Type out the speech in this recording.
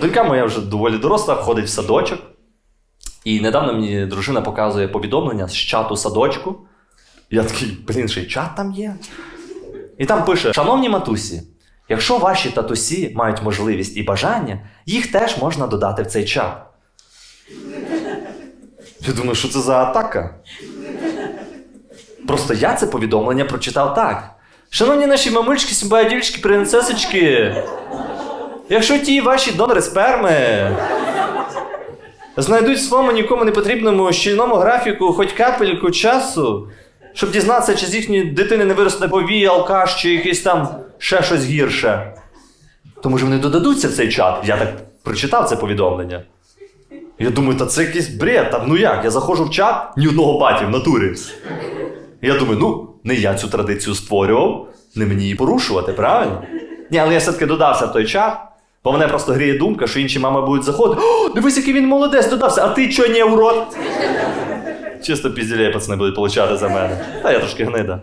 Донька моя вже доволі доросла, ходить в садочок. І недавно мені дружина показує повідомлення з чату садочку. Я такий, блін, ще й чат там є. І там пише: Шановні матусі, якщо ваші татусі мають можливість і бажання, їх теж можна додати в цей чат. Я думаю, що це за атака? Просто я це повідомлення прочитав так. Шановні наші мамульчики, симпатічки, принцесочки, якщо ті ваші донори сперми знайдуть своєму нікому не потрібному щільному графіку хоч капельку часу, щоб дізнатися, чи з їхньої дитини не виросте повій, алкаш, чи якийсь там ще щось гірше. То може вони додадуться в цей чат. Я так прочитав це повідомлення. Я думаю, та це якийсь бред. Там, ну як? Я заходжу в чат, ні одного баті в натурі. Я думаю, ну, не я цю традицію створював, не мені її порушувати, правильно? Ні, але я все-таки додався в той чат, бо мене просто гріє думка, що інші мами будуть заходити. О, дивись, який він молодець додався, а ти чо не урод? Чисто пізділяє пацани будуть получати за мене. Та я трошки гнида.